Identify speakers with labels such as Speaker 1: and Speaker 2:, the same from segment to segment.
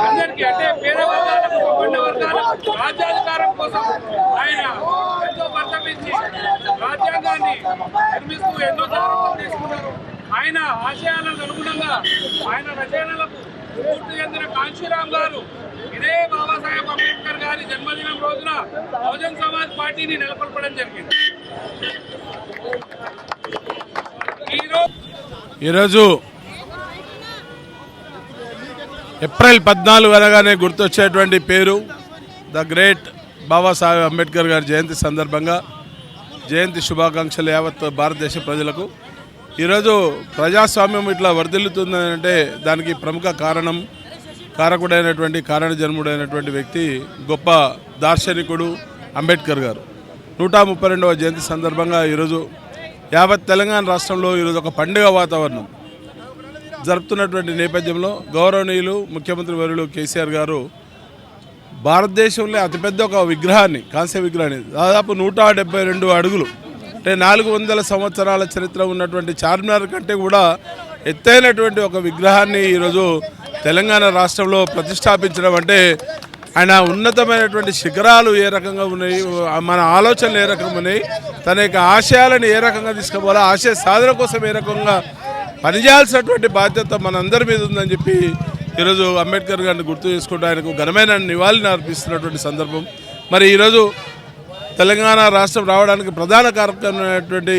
Speaker 1: అందరికీ అంటే పేద వర్గాలకు సంపన్న వర్గాలకు రాజ్యాధికారం కోసం ఆయన ఎంతో పరిశ్రమించి రాజ్యాంగాన్ని నిర్మిస్తూ ఎన్నో జాగ్రత్తలు తీసుకున్నారు ఆయన ఆశయాలకు అనుగుణంగా ఆయన రచనలకు పూర్తి చెందిన కాంశీరామ్ గారు ఇదే బాబాసాహెబ్ అంబేద్కర్ గారి జన్మదినం రోజున బహుజన్ సమాజ్ పార్టీని నెలకొల్పడం జరిగింది. ఈరోజు
Speaker 2: ఏప్రిల్ పద్నాలుగు అనగానే గుర్తొచ్చేటువంటి పేరు ద గ్రేట్ బాబాసాహెబ్ అంబేద్కర్ గారి జయంతి సందర్భంగా జయంతి శుభాకాంక్షలు యావత్ భారతదేశ ప్రజలకు. ఈరోజు ప్రజాస్వామ్యం ఇట్లా వర్ధిల్లుతుందంటే దానికి ప్రముఖ కారణం కారకుడైనటువంటి కారణ జన్ముడైనటువంటి వ్యక్తి గొప్ప దార్శనికుడు అంబేద్కర్ గారు. నూట ముప్పై రెండవ జయంతి సందర్భంగా ఈరోజు యావత్ తెలంగాణ రాష్ట్రంలో ఈరోజు ఒక పండుగ వాతావరణం. జరుపుతున్నటువంటి నేపథ్యంలో గౌరవనీయులు ముఖ్యమంత్రి వర్యులు కేసీఆర్ గారు భారతదేశంలో అతిపెద్ద ఒక విగ్రహాన్ని కాంస్య విగ్రహాన్ని దాదాపు నూట డెబ్బై రెండు అడుగులు అంటే నాలుగు వందల సంవత్సరాల చరిత్ర ఉన్నటువంటి చార్మినార్ కంటే కూడా ఎత్తైనటువంటి ఒక విగ్రహాన్ని ఈరోజు తెలంగాణ రాష్ట్రంలో ప్రతిష్టాపించడం అంటే ఆయన ఉన్నతమైనటువంటి శిఖరాలు ఏ రకంగా ఉన్నాయి మన ఆలోచనలు ఏ రకంగా ఉన్నాయి తన యొక్క ఆశయాలను ఏ రకంగా తీసుకోవాలో ఆశయ సాధన కోసం ఏ రకంగా పనిచేయాల్సినటువంటి బాధ్యత మనందరి మీద ఉందని చెప్పి ఈరోజు అంబేద్కర్ గారిని గుర్తు చేసుకుంటూ ఆయనకు ఘనమైన నివాళిని అర్పిస్తున్నటువంటి సందర్భం. మరి ఈరోజు తెలంగాణ రాష్ట్రం రావడానికి ప్రధాన కార్యక్రమమైనటువంటి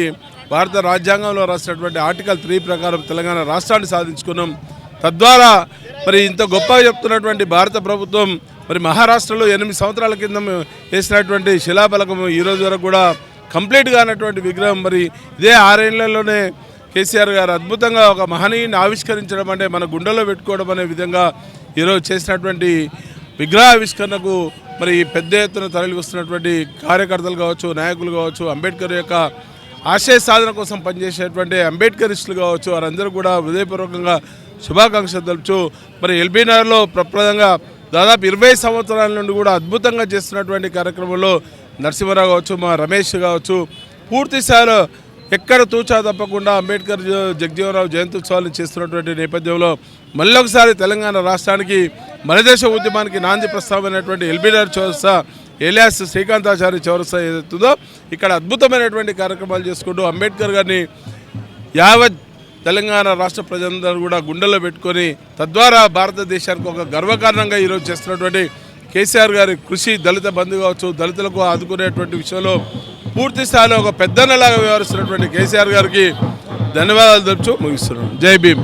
Speaker 2: భారత రాజ్యాంగంలో రాసినటువంటి ఆర్టికల్ త్రీ ప్రకారం తెలంగాణ రాష్ట్రాన్ని సాధించుకున్నాం. తద్వారా మరి ఇంత గొప్పగా చెప్తున్నటువంటి భారత ప్రభుత్వం మరి మహారాష్ట్రలో ఎనిమిది సంవత్సరాల కింద వేసినటువంటి శిలాఫలకం ఈరోజు వరకు కూడా కంప్లీట్గా అన్నటువంటి విగ్రహం మరి ఇదే ఆరేళ్ళలోనే కేసీఆర్ గారు అద్భుతంగా ఒక మహనీయుని ఆవిష్కరించడం అంటే మన గుండెలో పెట్టుకోవడం అనే విధంగా ఈరోజు చేసినటువంటి విగ్రహావిష్కరణకు మరి పెద్ద ఎత్తున తరలి వస్తున్నటువంటి కార్యకర్తలు కావచ్చు నాయకులు కావచ్చు అంబేద్కర్ యొక్క ఆశయ సాధన కోసం పనిచేసేటువంటి అంబేద్కరిస్టులు కావచ్చు వారందరూ కూడా హృదయపూర్వకంగా శుభాకాంక్షలు తెలుపుచు మరి ఎల్బీ నగర్లో ప్రప్రదంగా దాదాపు ఇరవై సంవత్సరాల నుండి కూడా అద్భుతంగా చేస్తున్నటువంటి కార్యక్రమంలో నరసింహరావు కావచ్చు మా రమేష్ కావచ్చు పూర్తి స్థాయిలో ఎక్కడ తూచా తప్పకుండా అంబేద్కర్ జ- జగజీవనరావు చేస్తున్నటువంటి నేపథ్యంలో మళ్ళొకసారి తెలంగాణ రాష్ట్రానికి మనదేశ ఉద్యమానికి నాంది ప్రస్తావమైనటువంటి ఎల్బీఆర్ చౌరస్తా ఎలియాస్ శ్రీకాంతాచారి చౌరస్తా ఏదైతుందో ఇక్కడ అద్భుతమైనటువంటి కార్యక్రమాలు చేసుకుంటూ అంబేద్కర్ గారిని యావత్ తెలంగాణ రాష్ట్ర ప్రజలందరూ కూడా గుండెల్లో పెట్టుకొని తద్వారా భారతదేశానికి ఒక గర్వకారణంగా ఈరోజు చేస్తున్నటువంటి కేసీఆర్ గారి కృషి దళిత బంధు కావచ్చు దళితులకు ఆదుకునేటువంటి విషయంలో పూర్తి స్థాయిలో ఒక పెద్దన్నలాగా వ్యవహరిస్తున్నటువంటి కేసీఆర్ గారికి ధన్యవాదాలు తెలుపుతూ ముగిస్తున్నాను. జై భీమ్.